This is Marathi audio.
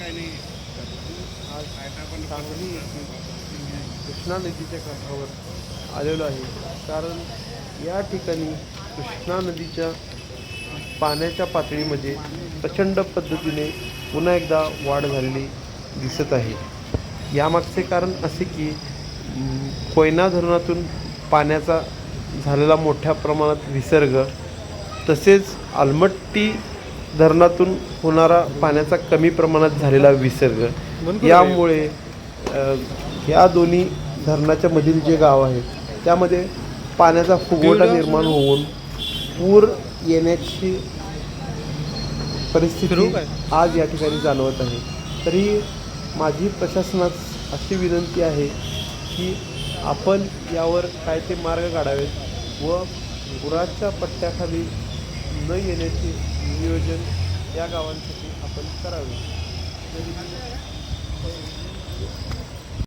काय नाही. आज सांगली कृष्णा नदीच्या काठावर आलेलो आहे. कारण या ठिकाणी कृष्णा नदीच्या पाण्याच्या पातळीमध्ये प्रचंड पद्धतीने पुन्हा एकदा वाढ झालेली दिसत आहे. यामागचे कारण असे की कोयना धरणातून पाण्याचा झालेला मोठ्या प्रमाणात विसर्ग तसेच आलमट्टी धरणातून होणारा पाण्याचा कमी प्रमाणात झालेला विसर्ग यामुळे या दोन्ही धरणाच्या मधील जे गाव आहेत त्यामध्ये पाण्याचा फुगवटा निर्माण होऊन पूर येण्याची परिस्थिती आज या ठिकाणी जाणवत आहे. तरी माझी प्रशासनास अशी विनंती आहे की आपण यावर काय ते मार्ग काढावेत व पुराच्या पट्ट्याखाली न येण्याचे नियोजन या गावांसाठी आपण करावे.